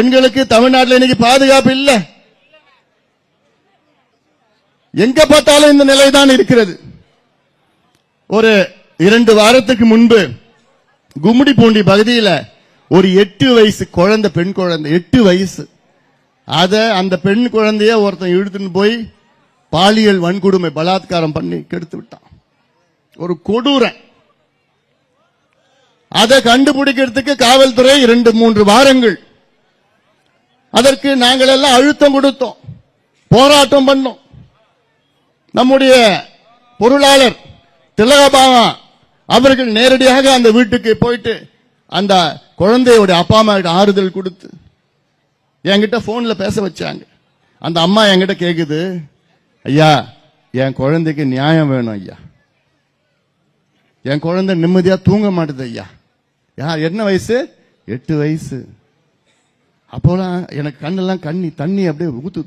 பெண்களுக்கு தமிழ்நாட்டில் இன்னைக்கு பாதுகாப்பு இல்ல. எங்க பார்த்தாலும் இந்த நிலைதான் இருக்கிறது. ஒரு இரண்டு வாரத்துக்கு முன்பு கும்மிடி பூண்டி பகுதியில ஒரு எட்டு வயசு குழந்தை பெண் குழந்தை எட்டு வயசு. அத அந்த பெண் குழந்தைய ஒருத்தன் இழுத்துன்னு போய் பாலியல் வன்கொடுமை பலாத்காரம் பண்ணி கெடுத்து விட்டான். ஒரு கொடூரன் அதை கண்டுபிடிக்கிறதுக்கு காவல்துறை இரண்டு மூன்று வாரங்கள் அதற்கு நாங்கள் எல்லாம் அழுத்தம் கொடுத்தோம். போராட்டம் பண்ணோம். நம்முடைய பொருளாளர் திலகபாமா அவர்கள் நேரடியாக அந்த வீட்டுக்கு போயிட்டு அந்த குழந்தையோட அப்பா அம்மா கிட்ட ஆறுதல் கொடுத்து என்கிட்ட போன்ல பேச வச்சாங்க. அந்த அம்மா என்கிட்ட கேக்குது ஐயா என் குழந்தைக்கு நியாயம் வேணும் ஐயா. என் குழந்தை நிம்மதியா தூங்க மாட்டுது ஐயா. யார் என்ன வயசு? எட்டு வயசு. அப்போலாம் எனக்கு கண்ணெல்லாம் கண்ணி தண்ணி அப்படியே ஊத்து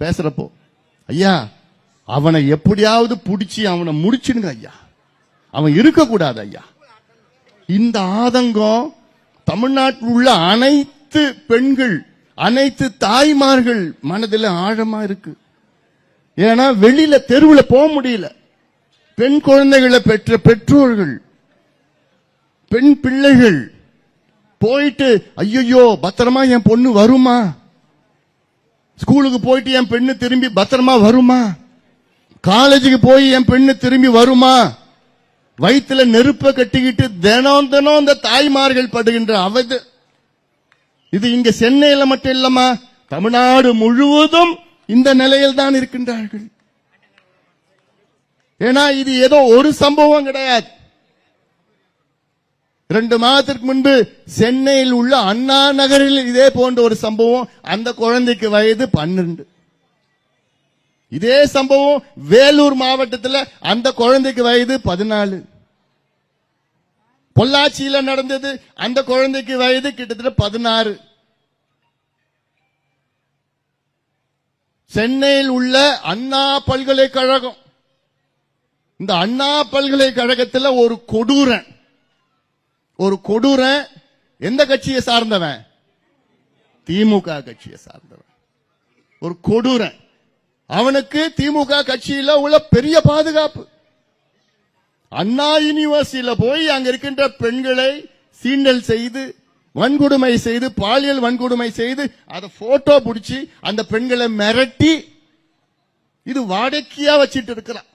பேசுறப்போ ஐயா அவனை எப்படியாவது பிடிச்சி அவனை முடிச்சிடுங்க ஐயா. அவன் இருக்கக்கூடாது ஐயா. இந்த ஆதங்கம் தமிழ்நாட்டில் உள்ள அனைத்து பெண்கள் அனைத்து தாய்மார்கள் மனதில் ஆழமா இருக்கு. ஏன்னா வெளியில தெருவில் போக முடியல. பெண் குழந்தைகளை பெற்ற பெற்றோர்கள் பெண் பிள்ளைகள் போயிட்டு ஐயோ பத்திரமா என் பொண்ணு வருமா? ஸ்கூலுக்கு போயிட்டு என் பெண்ணு திரும்பி பத்திரமா வருமா? காலேஜுக்கு போய் என் பெண்ணு திரும்பி வருமா? வயிற்றுல நெருப்பை கட்டிக்கிட்டு தினம் தினம் இந்த தாய்மார்கள் படுகின்ற அவது. இது இங்க சென்னையில மட்டும் இல்லம்மா தமிழ்நாடு முழுவதும் இந்த நிலையில் தான் இருக்கின்றார்கள். ஏன்னா இது ஏதோ ஒரு சம்பவம் கிடையாது. ரெண்டு மாதத்திற்கு முன்பு சென்னையில் உள்ள அண்ணா நகரில் இதே போன்ற ஒரு சம்பவம் அந்த குழந்தைக்கு வயது பன்னெண்டு இதே சம்பவம் வேலூர் மாவட்டத்தில் அந்த குழந்தைக்கு வயது பதினாலு. பொள்ளாச்சியில நடந்தது அந்த குழந்தைக்கு வயது கிட்டத்தட்ட பதினாறு. சென்னையில் உள்ள அண்ணா பல்கலைக்கழகம். இந்த அண்ணா பல்கலைக்கழகத்தில் ஒரு கொடூரன். ஒரு கொடூரன் எந்த கட்சியை சார்ந்தவன்? திமுக கட்சியை சார்ந்தவன். ஒரு கொடூரன் அவனுக்கு திமுக கட்சியில உள்ள பெரிய பாதுகாப்பு. அண்ணா யூனிவர்சிட்டியில போய் அங்க இருக்கின்ற பெண்களை சீண்டல் செய்து வன்கொடுமை செய்து பாலியல் வன்கொடுமை செய்து அதை போட்டோ பிடிச்சி அந்த பெண்களை மிரட்டி இது வாடகையா வச்சிட்டு இருக்கிறான்.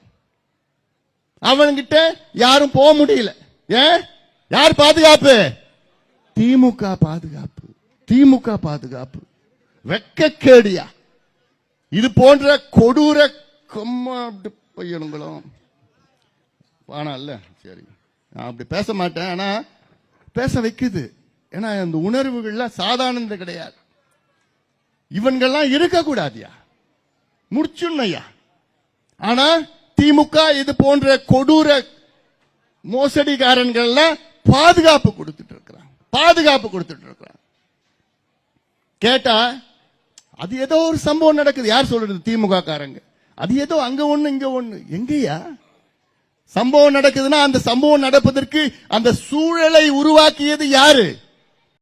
அவன்கிட்ட யாரும் போக முடியல. ஏன்? யார் பாதுகாப்பு? திமுக பாதுகாப்பு. திமுக பாதுகாப்பு. வெக்கக்கேடியா இது போன்ற கொடூர கொம்மா அப்படி பையனுங்களும் இல்ல. சரி. நான் அப்படி பேச மாட்டேன். ஆனா பேச வைக்குது. ஏன்னா அந்த உணர்வுகள்லாம் சாதாரணது கிடையாது. இவன்கள்லாம் இருக்கக்கூடாதுயா? முடிச்சுன்னையா ஆனா திமுக இது போன்ற கொடூர மோசடிக்காரன்கள்ல பாதுகாப்பு கொடுத்துட்டு இருக்கிறான். பாதுகாப்பு கொடுத்துட்டு இருக்கிறான். கேட்டா அது ஏதோ ஒரு சம்பவம் நடக்குது. யார் சொல்றது? திமுக காரங்க அது ஏதோ அங்க ஒண்ணு இங்க ஒண்ணு. எங்கயா? சம்பவம் நடக்குதுன்னா அந்த சம்பவம் நடப்பதற்கு அந்த சூழலை உருவாக்கியது யாரு?